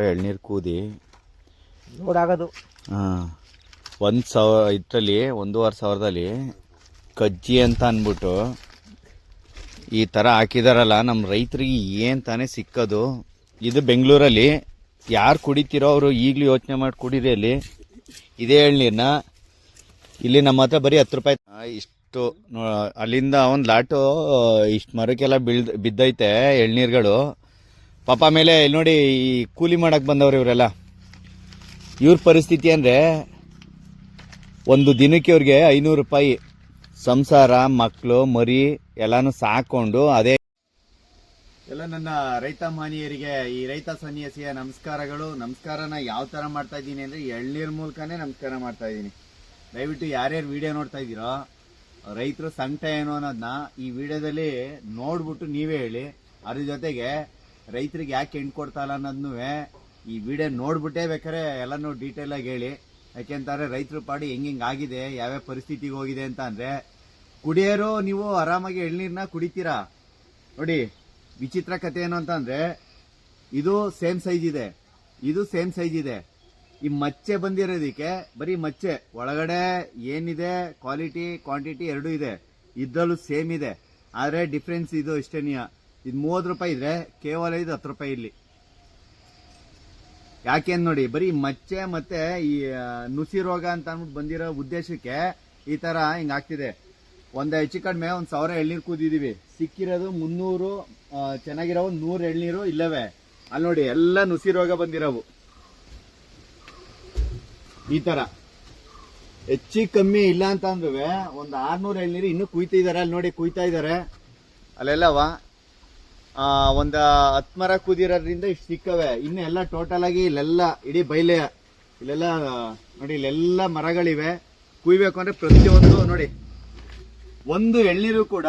ಎಳ್ನೀರು ಕೂದಿ. ನೋಡಾಗೋದು ಒಂದು ಸಾವಿರ ಇದರಲ್ಲಿ ಒಂದೂವರೆ ಸಾವಿರದಲ್ಲಿ ಕಜ್ಜಿ ಅಂತ ಅಂದ್ಬಿಟ್ಟು ಈ ಥರ ಹಾಕಿದಾರಲ್ಲ ನಮ್ಮ ರೈತರಿಗೆ ಏನು ತಾನೇ ಸಿಕ್ಕೋದು. ಇದು ಬೆಂಗಳೂರಲ್ಲಿ ಯಾರು ಕುಡಿತೀರೋ ಅವರು ಈಗಲೂ ಯೋಚನೆ ಮಾಡಿ ಕುಡೀರಿ ಅಲ್ಲಿ. ಇದೇ ಎಳ್ನೀರನ್ನ ಇಲ್ಲಿ ನಮ್ಮ ಹತ್ರ ಬರೀ ಹತ್ತು ರೂಪಾಯಿ ಇಷ್ಟು ಅಲ್ಲಿಂದ ಒಂದು ಲಾಟು ಇಷ್ಟು ಮರಕ್ಕೆಲ್ಲ ಬಿಳ್ ಬಿದ್ದೈತೆ ಎಳ್ನೀರುಗಳು. ಪಾಪ ಮೇಲೆ ಇಲ್ಲಿ ನೋಡಿ ಈ ಕೂಲಿ ಮಾಡೋಕೆ ಬಂದವ್ರು ಇವರೆಲ್ಲ. ಇವ್ರ ಪರಿಸ್ಥಿತಿ ಅಂದರೆ ಒಂದು ದಿನಕ್ಕೆ ಅವ್ರಿಗೆ ಐನೂರು ರೂಪಾಯಿ ಸಂಸಾರ ಮಕ್ಕಳು ಮರಿ ಎಲ್ಲಾನು ಸಾಕೊಂಡು ಅದೇ ಎಲ್ಲ ನನ್ನ ರೈತ ಮಾನಿಯರಿಗೆ, ಈ ರೈತ ಸನ್ಯಾಸಿಯ ನಮಸ್ಕಾರಗಳು. ನಮಸ್ಕಾರನ ಯಾವ ತರ ಮಾಡ್ತಾ ಇದ್ದೀನಿ ಅಂದ್ರೆ ಎಳ್ನೀರ್ ಮೂಲಕನೇ ನಮಸ್ಕಾರ ಮಾಡ್ತಾ ಇದ್ದೀನಿ. ದಯವಿಟ್ಟು ಯಾರ್ಯಾರು ವಿಡಿಯೋ ನೋಡ್ತಾ ಇದ್ದೀರೋ, ರೈತರು ಸಂಕಟ ಏನು ಅನ್ನೋದನ್ನ ಈ ವಿಡಿಯೋದಲ್ಲಿ ನೋಡ್ಬಿಟ್ಟು ನೀವೇ ಹೇಳಿ. ಅದ್ರ ಜೊತೆಗೆ ರೈತರಿಗೆ ಯಾಕೆ ಹೆಣ್ಣು ಕೊಡ್ತಾ ಇಲ್ಲ ಅನ್ನೋದನ್ನು ಈ ವಿಡಿಯೋ ನೋಡ್ಬಿಟ್ಟೇ ಬೇಕಾರೆ ಎಲ್ಲಾನು ಡೀಟೇಲ್ ಆಗಿ ಹೇಳಿ. ಯಾಕೆಂತಾರೆ ರೈತರ ಪಾಡಿ ಹೆಂಗೆ ಆಗಿದೆ, ಯಾವ್ಯಾವ ಪರಿಸ್ಥಿತಿಗೆ ಹೋಗಿದೆ ಅಂತ ಅಂದರೆ, ಕುಡಿಯೋರು ನೀವು ಆರಾಮಾಗಿ ಎಳ್ನೀರನ್ನ ಕುಡಿತೀರಾ? ನೋಡಿ, ವಿಚಿತ್ರ ಕತೆ ಏನು ಅಂತ ಅಂದ್ರೆ, ಇದು ಸೇಮ್ ಸೈಜ್ ಇದೆ. ಇದು ಸೇಮ್ ಸೈಜ್ ಇದೆ. ಈ ಮಚ್ಚೆ ಬಂದಿರೋದಕ್ಕೆ ಬರೀ ಮಚ್ಚೆ. ಒಳಗಡೆ ಏನಿದೆ ಕ್ವಾಲಿಟಿ ಕ್ವಾಂಟಿಟಿ ಎರಡೂ ಇದೆ. ಇದ್ರಲ್ಲೂ ಸೇಮ್ ಇದೆ. ಆದರೆ ಡಿಫ್ರೆನ್ಸ್ ಇದು ಇಷ್ಟೇನಿಯ ಇದು ಮೂವತ್ತು ರೂಪಾಯಿ ಇದ್ರೆ ಕೇವಲ ಇದು ಹತ್ತು ರೂಪಾಯಿ ಇಲ್ಲಿ. ಯಾಕೆ ನೋಡಿ, ಬರೀ ಮಚ್ಚೆ ಮತ್ತೆ ಈ ನುಸಿ ರೋಗ ಅಂತ ಅಂದ್ಬಿಟ್ಟು ಬಂದಿರೋ ಉದ್ದೇಶಕ್ಕೆ ಈ ತರ ಹಿಂಗ್ ಆಗ್ತಿದೆ. ಒಂದ್ ಹೆಚ್ಚು ಕಡಿಮೆ ಒಂದ್ ಸಾವಿರ ಎಳ್ನೀರು ಕೂದಿದೀವಿ. ಸಿಕ್ಕಿರೋದು ಮುನ್ನೂರು ಚೆನ್ನಾಗಿರೋ ನೂರು ಎಳ್ನೀರು ಇಲ್ಲವೇ. ಅಲ್ಲಿ ನೋಡಿ, ಎಲ್ಲ ನುಸಿ ರೋಗ ಬಂದಿರೋವು. ಈ ತರ. ಹೆಚ್ಚಿ ಕಮ್ಮಿ ಇಲ್ಲ ಅಂತ ಅಂದ್ರೆ ಒಂದು ಆರ್ನೂರು ಎಳ್ನೀರು ಇನ್ನೂ ಕುಯ್ತಾ ಅಲ್ಲಿ ನೋಡಿ, ಕುಯ್ತಾ ಇದಾರೆ ಅಲ್ಲೆಲ್ಲವ? ಒಂದ್ ಹತ್ತು ಮರ ಕುದಿರೋದ್ರಿಂದ ಇಷ್ಟು ಸಿಕ್ಕವೆ. ಇನ್ನು ಎಲ್ಲ ಟೋಟಲ್ ಆಗಿ ಇಲ್ಲೆಲ್ಲ ಇಡೀ ಬೈಲೆ, ಇಲ್ಲೆಲ್ಲ, ನೋಡಿ, ಇಲ್ಲೆಲ್ಲ ಮರಗಳಿವೆ. ಕುಯ್ಬೇಕು ಅಂದ್ರೆ ಪ್ರತಿಯೊಂದು, ನೋಡಿ, ಒಂದು ಎಳ್ನೀರು ಕೂಡ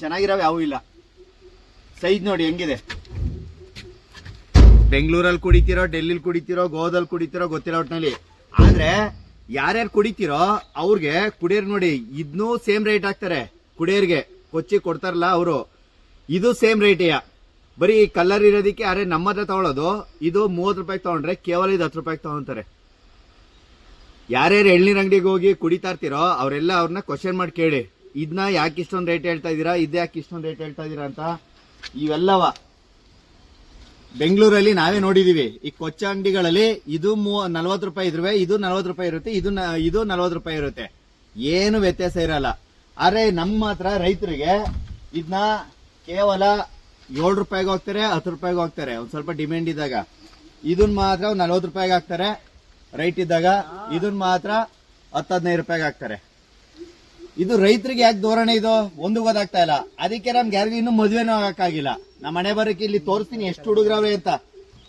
ಚೆನ್ನಾಗಿರೋವು ಯಾವೂ ಇಲ್ಲ. ಸೈಜ್ ನೋಡಿ, ಹೆಂಗಿದೆ? ಬೆಂಗಳೂರಲ್ಲಿ ಕುಡಿತಿರೋ, ಡೆಲ್ಲಿಲಿ ಕುಡಿತಿರೋ ಗೋವಾದಲ್ಲಿ ಕುಡಿತಿರೋ ಗೊತ್ತಿರೋ ಒಟ್ಟಿನಲ್ಲಿ ಆದ್ರೆ, ಯಾರ್ಯಾರು ಕುಡಿತಿರೋ, ಅವ್ರಿಗೆ ಕುಡಿಯೋರು ನೋಡಿ ಇದನ್ನೂ ಸೇಮ್ ರೇಟ್ ಹಾಕ್ತಾರೆ. ಕುಡಿಯೋರಿಗೆ ಕೊಚ್ಚಿ ಕೊಡ್ತಾರಲ್ಲ ಅವರು. ಇದು ಸೇಮ್ ರೇಟಿಯ ಬರೀ ಕಲರ್ ಇರೋದಕ್ಕೆ ಅರೆ ನಮ್ಮ ಹತ್ರ ತಗೊಳ್ಳೋದು, ಇದು ಮೂವತ್ತು ರೂಪಾಯಿ ತಗೊಂಡ್ರೆ ಕೇವಲ ಇದು ಹತ್ತು ರೂಪಾಯಿ ತಗೊಂತಾರೆ. ಯಾರ್ಯಾರು ಎಳ್ನೀರ್ ಅಂಗಡಿಗೆ ಹೋಗಿ ಕುಡಿತಾ ಇರ್ತೀರೋ, ಅವರೆಲ್ಲ ಅವ್ರನ್ನ ಕ್ವಶನ್ ಮಾಡಿ ಕೇಳಿ ಇದನ್ನ ಯಾಕೆ ಇಷ್ಟೊಂದು ರೇಟ್ ಹೇಳ್ತಾ ಇದ್ದೀರಾ, ಇದು ಯಾಕೆ ಇಷ್ಟೊಂದು ರೇಟ್ ಹೇಳ್ತಾ ಇದ್ದೀರಾ ಅಂತ ಇವೆಲ್ಲವ ಬೆಂಗಳೂರಲ್ಲಿ ನಾವೇ ನೋಡಿದೀವಿ. ಈ ಕೊಚ್ಚ ಅಂಗಡಿಗಳಲ್ಲಿ ಇದು ಮೂ, ನಲ್ವತ್ತು ರೂಪಾಯಿ ಇದ್ರೆ ಇದು ನಲ್ವತ್ತು ರೂಪಾಯಿ ಇರುತ್ತೆ, ಇದು ಇದು ನಲ್ವತ್ತು ರೂಪಾಯಿ ಇರುತ್ತೆ. ಏನು ವ್ಯತ್ಯಾಸ ಇರಲ್ಲ. ಆದ್ರೆ ನಮ್ಮ ಮಾತ್ರ ರೈತರಿಗೆ ಇದನ್ನ ಕೇವಲ ಏಳು ರೂಪಾಯಿಗೆ ಹೋಗ್ತಾರೆ, ಹತ್ತು ರೂಪಾಯಿಗೆ ಹೋಗ್ತಾರೆ. ಒಂದು ಸ್ವಲ್ಪ ಡಿಮ್ಯಾಂಡ್ ಇದ್ದಾಗ. ಇದನ್ನ ಮಾತ್ರ ಒಂದು ನಲ್ವತ್ತು ರೂಪಾಯಿಗೆ ಹಾಕ್ತಾರೆ. ರೈಟ್ ಇದ್ದಾಗ ಇದನ್ನ ಮಾತ್ರ ಹತ್ತು ಹದಿನೈದು ರೂಪಾಯಿಗೆ ಹಾಕ್ತಾರೆ. ಇದು ರೈತರಿಗೆ ಯಾಕೆ ಧೋರಣೆ ಇದು? ಒಂದು ಗೊತ್ತಾಗ್ತಾ ಇಲ್ಲ. ಅದಕ್ಕೆ ನಮ್ಗೆ ಯಾರಿಗೂ ಇನ್ನೂ ಮದುವೆನೂ ಆಗಕ್ಕಾಗಿಲ್ಲ. ನಮ್ಮ ಮನೆ ಬರಕ್ಕೆ ಇಲ್ಲಿ ತೋರಿಸ್ತೀನಿ ಎಷ್ಟು ಹುಡುಗರವ್ರೆ ಅಂತ.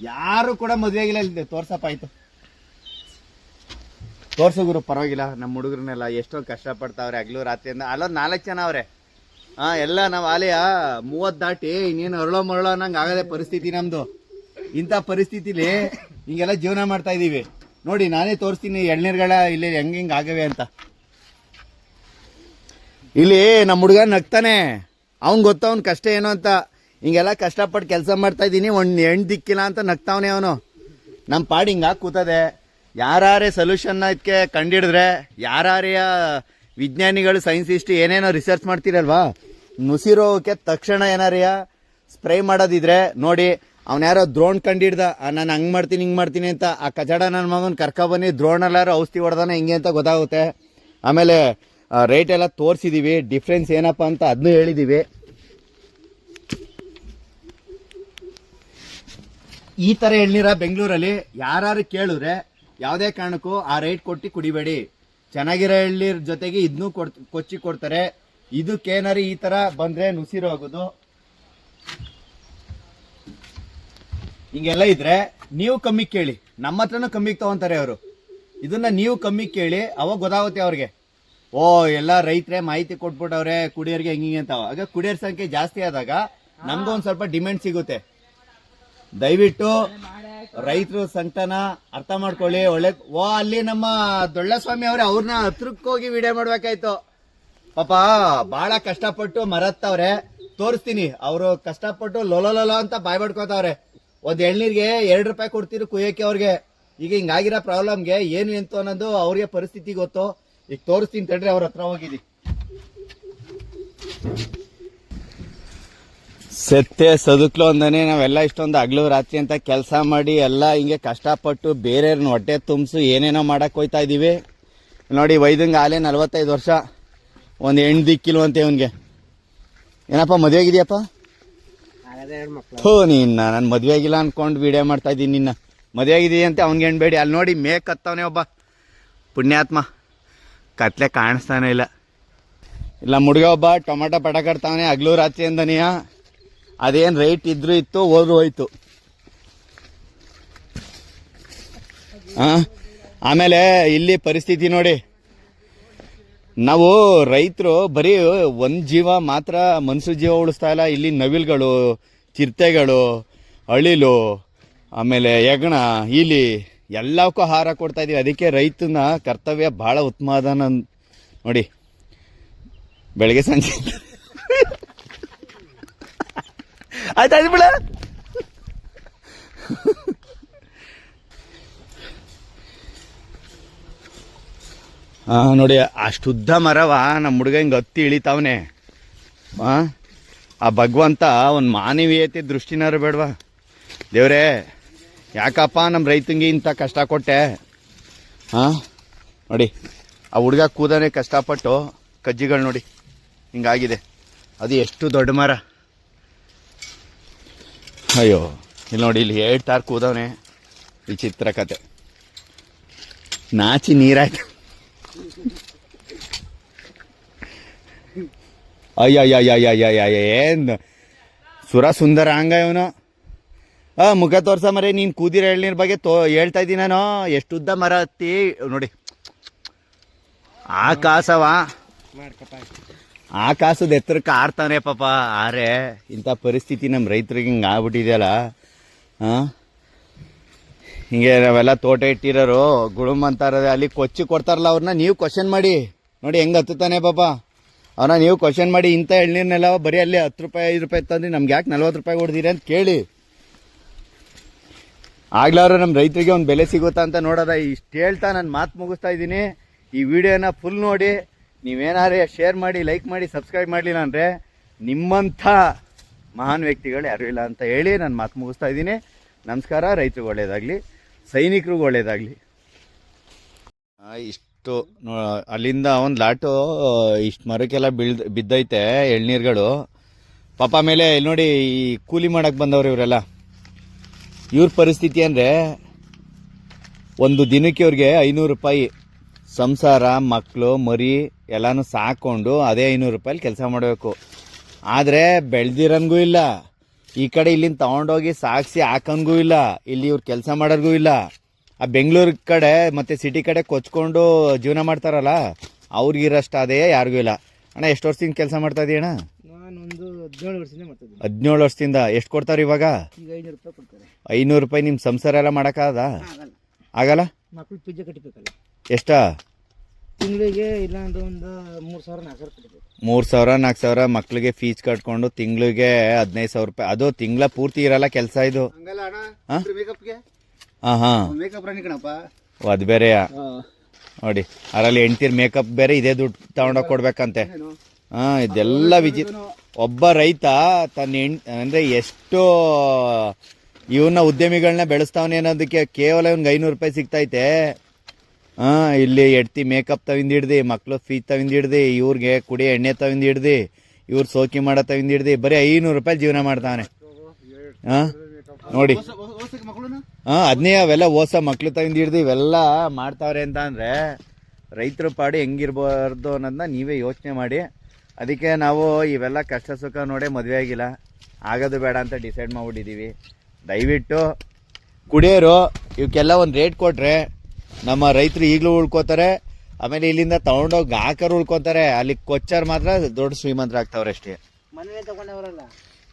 ಯಾರು ಕೂಡ ಮದುವೆ ಆಗಿಲ್ಲ ಇಲ್ಲಿ. ತೋರ್ಸಪ್ಪ ಆಯ್ತು. ತೋರ್ಸು ಪರವಾಗಿಲ್ಲ. ನಮ್ಮ ಹುಡುಗರನ್ನೆಲ್ಲ ಎಷ್ಟೋ ಕಷ್ಟಪಡ್ತಾವ್ರೆ. ಹಗ್ಲು ರಾತ್ರಿಯಿಂದ ಅಲ್ಲೊಂದು ನಾಲ್ಕು ಜನ ಅವ್ರೆ. ಹಾ, ಎಲ್ಲ ನಾವು ಆಲೆಯ ಮೂವತ್ ದಾಟಿ ಇನ್ನೇನು ಅರಳೋ ಮರಳೋ ಅನ್ನಂಗೆ ಆಗದೆ ಪರಿಸ್ಥಿತಿ ನಮ್ದು. ಇಂಥ ಪರಿಸ್ಥಿತಿಲಿ ಹಿಂಗೆಲ್ಲ ಜೀವನ ಮಾಡ್ತಾ ಇದೀವಿ. ನೋಡಿ, ನಾನೇ ತೋರಿಸ್ತೀನಿ ಎಳ್ನೀರ್ಗಳ ಇಲ್ಲಿ ಹೆಂಗ್ ಹೆಂಗ್ ಆಗವೆ ಅಂತ. ಇಲ್ಲಿ ನಮ್ಮ ಹುಡುಗ ನಗ್ತಾನೆ. ಅವ್ನ್ ಗೊತ್ತ ಅವ್ನ್ ಕಷ್ಟ ಏನು ಅಂತ. ಹಿಂಗೆಲ್ಲ ಕಷ್ಟಪಟ್ಟು ಕೆಲಸ ಮಾಡ್ತಾ ಇದ್ದೀನಿ ಒಂದು ಹೆಣ್ ದಿಕ್ಕಿಲ್ಲ ಅಂತ ನಗ್ತಾವನೆ ಅವನು. ನಮ್ಮ ಪಾಡಿ ಹಿಂಗ ಕೂತದೆ. ಯಾರೇ ಸೊಲ್ಯೂಷನ್ ಇದಕ್ಕೆ ಕಂಡಿಡಿದ್ರೆ, ಯಾರ್ಯಾರ ವಿಜ್ಞಾನಿಗಳು ಸೈನ್ಸಿಸ್ಟ್ ಏನೇನೋ ರಿಸರ್ಚ್ ಮಾಡ್ತಿರಲ್ವಾ? ನುಸಿರೋಕೆ ತಕ್ಷಣ ಏನಾರಿಯ? ಸ್ಪ್ರೇ ಮಾಡೋದಿದ್ರೆ ನೋಡಿ, ಅವ್ನ ಯಾರೋ ದ್ರೋಣ್ ಕಂಡಿಡ್ದ ನಾನು ಹಂಗ್ ಮಾಡ್ತೀನಿ, ಹಿಂಗೆ ಮಾಡ್ತೀನಿ ಅಂತ ಆ ಕಚಡ ನನ್ನ ಮಗನ ಕರ್ಕೊ ಬನ್ನಿ, ದ್ರೋಣ್ ಎಲ್ಲಾರು ಔಷಧಿ ಹೊಡೆದಾನೆ ಹಿಂಗೆ ಅಂತ ಗೊತ್ತಾಗುತ್ತೆ. ಆಮೇಲೆ ರೇಟ್ ಎಲ್ಲ ತೋರಿಸಿದೀವಿ ಡಿಫ್ರೆನ್ಸ್ ಏನಪ್ಪ ಅಂತ ಅದನ್ನೂ ಹೇಳಿದೀವಿ. ಈ ತರ ಎಳ್ನೀರ ಬೆಂಗಳೂರಲ್ಲಿ? ಯಾರು ಕೇಳಿದ್ರೆ ಯಾವುದೇ ಕಾರಣಕ್ಕೂ ಆ ರೇಟ್ ಕೊಟ್ಟು ಕುಡಿಬೇಡಿ. ಚೆನ್ನಾಗಿರೋ ಎಳ್ನೀರ್ ಜೊತೆಗೆ ಇದನ್ನೂ ಕೊಡ್, ಕೊಚ್ಚಿ ಕೊಡ್ತಾರೆ. ಇದಕ್ಕೇನಾರು ಈ ತರ ಬಂದ್ರೆ ನುಸಿರು ಹೋಗೋದು ಹಿಂಗೆಲ್ಲ ಇದ್ರೆ ನೀವು ಕಮ್ಮಿ ಕೇಳಿ. ನಮ್ಮ ಹತ್ರನೂ ಕಮ್ಮಿಗೆ ತಗೊಂತಾರೆ ಅವರು. ಇದನ್ನ ನೀವು ಕಮ್ಮಿ ಕೇಳಿ, ಅವಾಗ ಗೊತ್ತಾಗುತ್ತೆ ಅವ್ರಿಗೆ. ಓ, ಎಲ್ಲ ರೈತರೇ ಮಾಹಿತಿ ಕೊಟ್ಬಿಟ್ಟವ್ರೆ, ಕುಡಿಯೋರಿಗೆ ಹೆಂಗೆ ಅಂತ. ಆಗ ಕುಡಿಯೋರ್ ಸಂಖ್ಯೆ ಜಾಸ್ತಿ ಆದಾಗ ನಮ್ಗೂ ಒಂದ್ ಸ್ವಲ್ಪ ಡಿಮ್ಯಾಂಡ್ ಸಿಗುತ್ತೆ. ದಯವಿಟ್ಟು ರೈತರು ಸಂಕಟನ ಅರ್ಥ ಮಾಡ್ಕೊಳ್ಳಿ, ಒಳ್ಳೆ ಓ, ಅಲ್ಲಿ ನಮ್ಮ ದೊಳ್ಳಸ್ವಾಮಿ ಅವ್ರೆ ಅವ್ರನ್ನ ಹತ್ರಕ್ಕೆ ಹೋಗಿ ವಿಡಿಯೋ ಮಾಡ್ಬೇಕಾಯ್ತು. ಪಾಪ ಬಹಳ ಕಷ್ಟಪಟ್ಟು ಮರತ್ತವ್ರೆ. ತೋರಿಸ್ತೀನಿ. ಅವರು ಕಷ್ಟಪಟ್ಟು ಲೊಲೊಲೊಲ ಅಂತ ಬಾಯ್ ಬಡ್ಕೋತಾವ್ರೆ. ಒಂದ್ ಎಳ್ನೀರ್ಗೆ ಎರಡು ರೂಪಾಯಿ ಕೊಡ್ತೀರಿ ಕುಯ್ಯಕ್ಕೆ ಅವ್ರಿಗೆ. ಈಗ ಹಿಂಗಾಗಿರೋ ಪ್ರಾಬ್ಲಮ್ಗೆ ಏನು ಎಂತು ಅನ್ನೋದು ಅವ್ರಿಗೆ ಪರಿಸ್ಥಿತಿ ಗೊತ್ತು. ಈಗ ತೋರಿಸ್ತೀನಿ ತಡ್ರಿ ಅವ್ರ ಹತ್ರ ಹೋಗಿದಿ ಸತ್ಯ ಸದುಕ್ಲು ಅಂದನೆ ನಾವೆಲ್ಲ ಇಷ್ಟೊಂದು ಹಗ್ಲು ರಾತ್ರಿ ಅಂತ ಕೆಲಸ ಮಾಡಿ ಎಲ್ಲ ಹಿಂಗೆ ಕಷ್ಟಪಟ್ಟು ಬೇರೆಯವ್ರನ್ನ ಹೊಟ್ಟೆ ತುಂಬಿಸು ಏನೇನೋ ಮಾಡಕ್ ಹೋಯ್ತಾ ಇದೀವಿ. ನೋಡಿ ವೈದಂಗ ಆಲೆ ನಲ್ವತ್ತೈದು ವರ್ಷ. ಒಂದು ಹೆಣ್ಣು ದಿಕ್ಕಿಲ್ವಂತೆ ಇವನ್ಗೆ? ಏನಪ್ಪ ಮದುವೆ ಆಗಿದೆಯಪ್ಪ? ಥೋ ನಿನ್ನ ನಾನು ಮದುವೆ ಆಗಿಲ್ಲ ಅನ್ಕೊಂಡು ವಿಡಿಯೋ ಮಾಡ್ತಾ ಇದ್ದೀನಿ ನಿನ್ನ. ಮದುವೆ ಆಗಿದೀಯ ಅಂತ ಅವ್ನಿಗೆ ಹೆಣ್ಬೇಡಿ ಅಲ್ಲಿ ನೋಡಿ ಮೇಕ್ ಹತ್ತವನೇ ಒಬ್ಬ. ಪುಣ್ಯಾತ್ಮ. ಕತ್ಲೆ ಕಾಣಿಸ್ತಾನೆ ಇಲ್ಲ. ಇಲ್ಲ ಮುಡುಗ ಒಬ್ಬ ಟೊಮೆಟೊ ಪಟ ಕಟ್ತಾವನೆ ಹಗ್ಲು ರಾತ್ರಿ ಅಂದನೀಯ. ಅದೇನು ರೈಟ್ ಇದ್ರು ಇತ್ತು ಹೋದ್ರು ಹೋಯ್ತು. ಹಾಂ ಆಮೇಲೆ ಇಲ್ಲಿ ಪರಿಸ್ಥಿತಿ ನೋಡಿ. ನಾವು ರೈತರು ಬರೀ ಒಂದು ಜೀವ ಮಾತ್ರ ಮನುಷ್ಯ ಜೀವ ಉಳಿಸ್ತಾ ಇಲ್ಲ. ಇಲ್ಲಿ ನವಿಲ್ಗಳು, ಚಿರತೆಗಳು, ಅಳಿಲು, ಆಮೇಲೆ ಹೆಗ್ಣ ಇಲಿ ಎಲ್ಲಕ್ಕೂ ಆಹಾರ ಕೊಡ್ತಾ ಇದೀವಿ. ಅದಕ್ಕೆ ರೈತನ ಕರ್ತವ್ಯ ಭಾಳ ಉತ್ಮಾದನ ನೋಡಿ. ಬೆಳಗ್ಗೆ ಸಂಜೆ. ಆಯ್ತು ಬಿಡ. ನೋಡಿ ಅಷ್ಟುದ್ದ ಮರವ ನಮ್ಮ ಹುಡುಗ ಹಿಂಗೆ ಹತ್ತಿ ಇಳಿತಾವನೆ. ಆ ಭಗವಂತ ಒಂದು ಮಾನವೀಯತೆ ದೃಷ್ಟಿನಾರು ಬೇಡವಾ. ದೇವ್ರೇ, ಯಾಕಪ್ಪ ನಮ್ಮ ರೈತಂಗೆ ಇಂಥ ಕಷ್ಟ ಕೊಟ್ಟೆ? ಹಾಂ ನೋಡಿ, ಆ ಹುಡುಗ ಕೂದನೆ ಕಷ್ಟಪಟ್ಟು ಕಜ್ಜಿಗಳು ನೋಡಿ, ಹಿಂಗಾಗಿದೆ. ಅದು ಎಷ್ಟು ದೊಡ್ಡ ಮರ. ಅಯ್ಯೋ ಇಲ್ಲಿ ನೋಡಿ, ಇಲ್ಲಿ ಹೇಳ್ತಾರೆ ಕೂದವನೆ. ಈ ಚಿತ್ರಕತೆ ನಾಚಿ ನೀರಾಯ್ತು. ಅಯ್ಯಯ್ಯಯ್ಯಯ್ಯಯ್ಯ ಏನು ಸುರ ಸುಂದರ ಹಂಗ ಇವನು ಆ ಮುಖ ತೋರ್ಸ ಮರೆ ನೀನು ಕೂದಿರ ಎಳ್ನೀರ ಬಗ್ಗೆ ತೋ ಹೇಳ್ತಾ ಇದ್ದೀನಿ ನಾನು ಎಷ್ಟು ಉದ್ದ ಮರ ಹತ್ತಿ ನೋಡಿ ಮಾಡ್ಕಪ್ಪ ಆಕಾಶದ ಎತ್ತರಕ್ಕೆ ಆಡ್ತಾನೆ ಪಾಪ ಆರೆ ಇಂಥ ಪರಿಸ್ಥಿತಿ ನಮ್ಮ ರೈತರಿಗೆ ಹಿಂಗೆ ಆಗ್ಬಿಟ್ಟಿದೆಯಲ್ಲ ಹಾಂ ಹಿಂಗೆ ನಾವೆಲ್ಲ ತೋಟ ಇಟ್ಟಿರೋರು ಗುಳುಮ್ ಅಂತಾರ ಅಲ್ಲಿ ಕೊಚ್ಚಿ ಕೊಡ್ತಾರಲ್ಲ ಅವ್ರನ್ನ, ನೀವು ಕ್ವಶನ್ ಮಾಡಿ. ನೋಡಿ ಹೆಂಗೆ ಹತ್ತುತ್ತಾನೆ ಪಾಪ. ಅವನ್ನ ನೀವು ಕ್ವಶನ್ ಮಾಡಿ, ಇಂಥ ಎಳ್ನೀರ್ನೆಲ್ಲ ಬರೀ ಅಲ್ಲಿ ಹತ್ತು ರೂಪಾಯಿ, ಐದು ರೂಪಾಯಿ ತಂದು ನಮ್ಗೆ ಯಾಕೆ ನಲ್ವತ್ತು ರೂಪಾಯಿ ಹೊಡ್ದಿರಿ ಅಂತ ಕೇಳಿ. ಆಗ್ಲಾರು ನಮ್ಮ ರೈತರಿಗೆ ಒಂದು ಬೆಲೆ ಸಿಗುತ್ತಾ ಅಂತ ನೋಡೋದ, ಇಷ್ಟು ಹೇಳ್ತಾ ನಾನು ಮಾತು ಮುಗಿಸ್ತಾ ಇದ್ದೀನಿ. ಈ ವಿಡಿಯೋನ ಫುಲ್ ನೋಡಿ. ನೀವೇನಾದ್ರೆ ಶೇರ್ ಮಾಡಿ ಲೈಕ್ ಮಾಡಿ ಸಬ್ಸ್ಕ್ರೈಬ್ ಮಾಡಲಿಲ್ಲ ಅಂದರೆ ನಿಮ್ಮಂಥ ಮಹಾನ್ ವ್ಯಕ್ತಿಗಳು ಯಾರು ಇಲ್ಲ ಅಂತ ಹೇಳಿ ನಾನು ಮಾತು ಮುಗಿಸ್ತಾ ಇದ್ದೀನಿ. ನಮಸ್ಕಾರ, ರೈತರಿಗೆ ಒಳ್ಳೇದಾಗಲಿ. ಸೈನಿಕರಿಗೂ ಒಳ್ಳೇದಾಗಲಿ. ಇಷ್ಟು ಅಲ್ಲಿಂದ ಒಂದು ಲಾಟು ಇಷ್ಟು ಮರಕ್ಕೆಲ್ಲ ಬೀಳ್ದು ಬಿದ್ದೈತೆ ಎಳ್ನೀರುಗಳು. ಪಾಪ ಮೇಲೆ ಇಲ್ಲಿ ನೋಡಿ ಈ ಕೂಲಿ ಮಾಡೋಕೆ ಬಂದವ್ರು ಇವರೆಲ್ಲ. ಇವ್ರ ಪರಿಸ್ಥಿತಿ ಅಂದರೆ ಒಂದು ದಿನಕ್ಕೆ ಅವ್ರಿಗೆ ಐನೂರು ರೂಪಾಯಿ ಸಂಸಾರ ಮಕ್ಕಳು ಮರಿ ಎಲ್ಲಾನು ಸಾಕೊಂಡು ಅದೇ ಐನೂರು ರೂಪಾಯಿ ಕೆಲಸ ಮಾಡಬೇಕು. ಆದರೆ ಬೆಳ್ದಿರಂಗೂ ಇಲ್ಲ. ಈ ಕಡೆ ಇಲ್ಲಿಂದ ತಗೊಂಡೋಗಿ ಸಾಗಿಸಿ ಹಾಕಂಗೂ ಇಲ್ಲ. ಇಲ್ಲಿ ಇವ್ರು ಕೆಲಸ ಮಾಡೋರ್ಗೂ ಇಲ್ಲ. ಆ ಬೆಂಗಳೂರು ಕಡೆ ಮತ್ತು ಸಿಟಿ ಕಡೆ ಕೊಚ್ಕೊಂಡು ಜೀವನ ಮಾಡ್ತಾರಲ್ಲ ಅವ್ರಿಗಿರಷ್ಟು ಅದೇ ಯಾರಿಗೂ ಇಲ್ಲ. ಅಣ್ಣ ಎಷ್ಟು ವರ್ಷದಿಂದ ಕೆಲಸ ಮಾಡ್ತಾ ಇದೀಯ ಅಣ್ಣ ನಾನೊಂದು ಹದಿನೇಳು ವರ್ಷದಿಂದ ಮಾಡ್ತಿದ್ದೆ ಹದಿನೇಳು ವರ್ಷದಿಂದ. ಎಷ್ಟು ಕೊಡ್ತಾರೆ ಇವಾಗ? ಈಗ ಐನೂರು ರೂಪಾಯಿ ಕೊಡ್ತಾರೆ. ಐನೂರು ರೂಪಾಯಿ ನಿಮ್ಮ ಸಂಸಾರ ಎಲ್ಲ ಮಾಡೋಕ್ಕಾಗದ? ಆಗಲ್ಲ. ಆಗಲ್ಲ? ಮಕ್ಳು ಪಿಜ್ಜೆ ಕಟ್ಟಿಬೇಕಲ್ಲ ಎಷ್ಟಾ? ತಿಂಗಳಿಗೆ ಇಲ್ಲ ಒಂದು ಮೂರು ಸಾವಿರ ನಾಲ್ಕು ಸಾವಿರ ಕಟ್ಟಬೇಕು ಮೂರು ಸಾವಿರ ನಾಲ್ಕು ಸಾವಿರ ಮಕ್ಳಿಗೆ ಫೀಸ್ ಕಟ್ಕೊಂಡು ತಿಂಗಳಿಗೆ ಹದಿನೈದು ಸಾವಿರ ರೂಪಾಯಿ. ಅದು ತಿಂಗಳ ಪೂರ್ತಿ ಇರಲ್ಲ ಕೆಲಸ ಇದು. ಹಾ? ಹಾಂ. ಅದು ಬೇರೆಯಾ? ನೋಡಿ ಅದರಲ್ಲಿ ಹೆಂಡ್ತಿರ್ ಮೇಕಪ್ ಬೇರೆ ಇದೇ ದುಡ್ಡು ತಗೊಂಡೋಗಿ ಕೊಡ್ಬೇಕಂತೆ. ಹಾಂ ಇದೆಲ್ಲ ವಿಚಿತ್ರ ಒಬ್ಬ ರೈತ ತನ್ನ ಹೆಣ್ ಅಂದರೆ ಎಷ್ಟು ಇವನ್ನ ಉದ್ಯಮಿಗಳನ್ನ ಬೆಳೆಸ್ತಾವನೆ ಅನ್ನೋದಕ್ಕೆ ಕೇವಲ ಇವ್ನಿಗೆ ಐನೂರು ರೂಪಾಯಿ ಸಿಗ್ತೈತೆ. ಹಾಂ, ಇಲ್ಲಿ ಎಡ್ತಿ ಮೇಕಪ್ ತವಿಂದ ಹಿಡ್ದು, ಮಕ್ಳು ಫೀಸ್ ತವಿಂದ ಹಿಡ್ದು, ಇವ್ರಿಗೆ ಕುಡಿ ಎಣ್ಣೆ ತವಿಂದ ಹಿಡ್ದು, ಇವ್ರು ಸೋಕಿ ಮಾಡೋ ತವಿಂದ ಹಿಡ್ದು, ಬರೀ ಐನೂರು ರೂಪಾಯಿ ಜೀವನ ಮಾಡ್ತಾವನೆ. ಹಾಂ, ನೋಡಿ. ಹಾಂ ಅದನ್ನೇ ಅವೆಲ್ಲ ಓಸ ಮಕ್ಳು ತಗೊಂಡು ಹಿಡ್ದು ಇವೆಲ್ಲ ಮಾಡ್ತಾವ್ರೆ ಅಂತ ಅಂದರೆ ರೈತರು ಪಾಡು ಹೆಂಗಿರ್ಬಾರ್ದು ಅನ್ನೋದನ್ನ ನೀವೇ ಯೋಚನೆ ಮಾಡಿ. ಅದಕ್ಕೆ ನಾವು ಇವೆಲ್ಲ ಕಷ್ಟ ಸುಖ ನೋಡೇ ಮದುವೆ ಆಗಿಲ್ಲ. ಆಗೋದು ಬೇಡ ಅಂತ ಡಿಸೈಡ್ ಮಾಡ್ಬಿಟ್ಟಿದ್ದೀವಿ ದಯವಿಟ್ಟು ಕುಡಿಯೋರು ಇವಕ್ಕೆಲ್ಲ ಒಂದು ರೇಟ್ ಕೊಟ್ರೆ ನಮ್ಮ ರೈತರು ಈಗಲೂ ಉಳ್ಕೋತಾರೆ. ಆಮೇಲೆ ಇಲ್ಲಿಂದ ತಗೊಂಡೋಗಿ ಗ್ರಾಹಕರು ಉಳ್ಕೋತಾರೆ. ಅಲ್ಲಿ ಕೊಚ್ಚರ್ ಮಾತ್ರ ದೊಡ್ಡ ಶ್ರೀಮಂತರಾಗ್ತಾವ್ರೆ ಅಷ್ಟೇ. ಮನೇನೆ ತಗೊಂಡವರಲ್ಲ?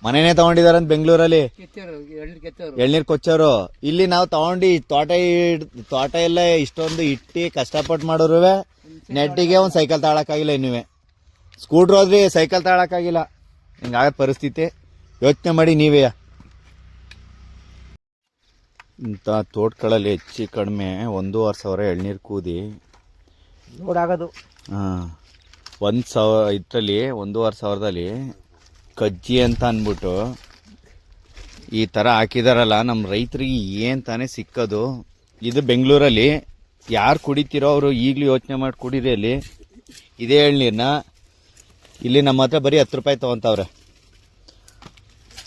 ಮನೆನೇ ತಗೊಂಡಿದಾರಂತ ಬೆಂಗಳೂರಲ್ಲಿ. ಎಳ್ನೀರ್ ಕೊಚ್ಚೋರು. ಇಲ್ಲಿ ನಾವು ತಗೊಂಡು ತೋಟ ತೋಟ ಎಲ್ಲ ಇಷ್ಟೊಂದು ಇಟ್ಟಿ ಕಷ್ಟಪಟ್ಟು ಮಾಡೋರುವೆ. ನೆಟ್ಟಿಗೆ ಒಂದು ಸೈಕಲ್ ತಗೊಳಕ್ಕಾಗಿಲ್ಲ ಇನ್ನುವೆ. ಸ್ಕೂಟ್ರ್ ಹೋದ್ರಿ ಸೈಕಲ್ ತಗೊಳಕ್ಕಾಗಿಲ್ಲ. ಹಿಂಗಾಗ ಪರಿಸ್ಥಿತಿ. ಯೋಚನೆ ಮಾಡಿ ನೀವೇ. ಇಂಥ ತೋಟಗಳಲ್ಲಿ ಹೆಚ್ಚು ಕಡಿಮೆ ಒಂದೂವರೆ ಸಾವಿರ ಎಳ್ನೀರು ಕೂದಿ. ನೋಡಾಗೋದು. ಹಾಂ ಒಂದು ಸಾವಿರ ಇದರಲ್ಲಿ ಒಂದೂವರೆ ಸಾವಿರದಲ್ಲಿ ಕಜ್ಜಿ ಅಂತ ಅಂದ್ಬಿಟ್ಟು ಈ ಥರ ಹಾಕಿದಾರಲ್ಲ ನಮ್ಮ ರೈತರಿಗೆ ಏನು ತಾನೇ ಸಿಕ್ಕೋದು. ಇದು ಬೆಂಗಳೂರಲ್ಲಿ ಯಾರು ಕುಡಿತೀರೋ ಅವರು ಈಗಲೂ ಯೋಚನೆ ಮಾಡಿ ಕುಡೀರಿ ಅಲ್ಲಿ. ಇದೇ ಎಳ್ನೀರನ್ನ ಇಲ್ಲಿ ನಮ್ಮ ಹತ್ರ ಬರೀ ಹತ್ತು ರೂಪಾಯಿ ತೊಗೊತಾವ್ರೆ.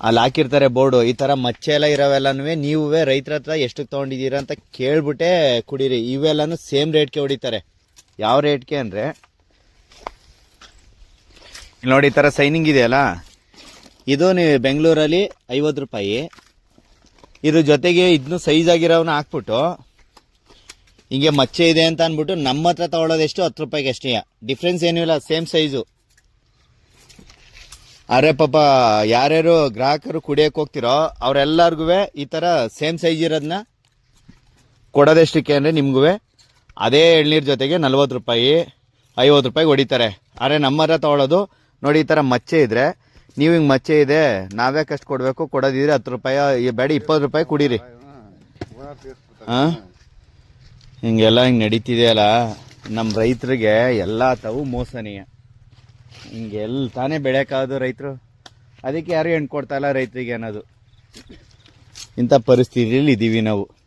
ಅಲ್ಲಿ ಹಾಕಿರ್ತಾರೆ ಬೋರ್ಡು. ಈ ಥರ ಮಚ್ಚೆ ಎಲ್ಲ ಇರೋವೆಲ್ಲನೂ ನೀವು ರೈತರ ಹತ್ರ ಎಷ್ಟು ತೊಗೊಂಡಿದ್ದೀರ ಅಂತ ಕೇಳ್ಬಿಟ್ಟೆ ಕುಡೀರಿ. ಇವೆಲ್ಲನೂ ಸೇಮ್ ರೇಟ್ಗೆ ಹೊಡಿತಾರೆ. ಯಾವ ರೇಟ್ಗೆ ಅಂದರೆ? ನೋಡಿ ಈ ಥರ ಸೈನಿಂಗ್ ಇದೆಯಲ್ಲ? ಇದು ನೀವು ಬೆಂಗಳೂರಲ್ಲಿ ಐವತ್ತು ರೂಪಾಯಿ. ಇದ್ರ ಜೊತೆಗೆ ಇದನ್ನು ಸೈಜ್ ಆಗಿರೋವನ್ನ ಹಾಕ್ಬಿಟ್ಟು, ಹಿಂಗೆ ಮಚ್ಚೆ ಇದೆ ಅಂತ ಅಂದ್ಬಿಟ್ಟು ನಮ್ಮ ಹತ್ರ ತಗೊಳ್ಳೋದೆಷ್ಟು ಹತ್ತು ರೂಪಾಯಿಗೆ ಅಷ್ಟೇ ಡಿಫ್ರೆನ್ಸ್ ಏನೂ ಇಲ್ಲ, ಸೇಮ್ ಸೈಜು. ಅರೆ ಪಾಪ, ಯಾರ್ಯಾರು ಗ್ರಾಹಕರು ಕುಡಿಯಕ್ಕೆ ಹೋಗ್ತಿರೋ ಅವ್ರೆಲ್ಲರಿಗೂ ಈ ಥರ ಸೇಮ್ ಸೈಜ್ ಇರೋದನ್ನ ಕೊಡೋದೆಷ್ಟಕ್ಕೆ ಅಂದರೆ ನಿಮ್ಗೂ ಅದೇ ಎಳ್ನೀರು ಜೊತೆಗೆ ನಲ್ವತ್ತು ರೂಪಾಯಿ, ಐವತ್ತು ರೂಪಾಯಿ ಹೊಡಿತಾರೆ. ಆದರೆ ನಮ್ಮ ಹತ್ರ ತೊಗೊಳೋದು, ನೋಡಿ ಈ ಥರ ಮಚ್ಚೆ ಇದ್ದರೆ ನೀವು ಹಿಂಗೆ ಮಚ್ಚೆ ಇದೆ ನಾವೇ ಕಷ್ಟ ಕೊಡಬೇಕು, ಕೊಡೋದಿದ್ರೆ ಹತ್ತು ರೂಪಾಯಿ ಬೇಡ ಇಪ್ಪತ್ತು ರೂಪಾಯಿ ಕುಡೀರಿ. ಹಾಂ ಹಿಂಗೆಲ್ಲ ಹಿಂಗೆ ನಡೀತಿದೆಯಲ್ಲ ನಮ್ಮ ರೈತರಿಗೆ ಎಲ್ಲ ತಾವು ಮೋಸನೀಯ. ಹಿಂಗೆ ಎಲ್ಲ ತಾನೇ ಬೆಳೆಯೋಕ್ಕಾಗೋದು ರೈತರು? ಅದಕ್ಕೆ ಯಾರು ಹೆಣ್ಣು ಕೊಡ್ತಾ ಇಲ್ಲ ರೈತರಿಗೆ ಅನ್ನೋದು. ಇಂಥ ಪರಿಸ್ಥಿತಿಯಲ್ಲಿ ಇದ್ದೀವಿ ನಾವು.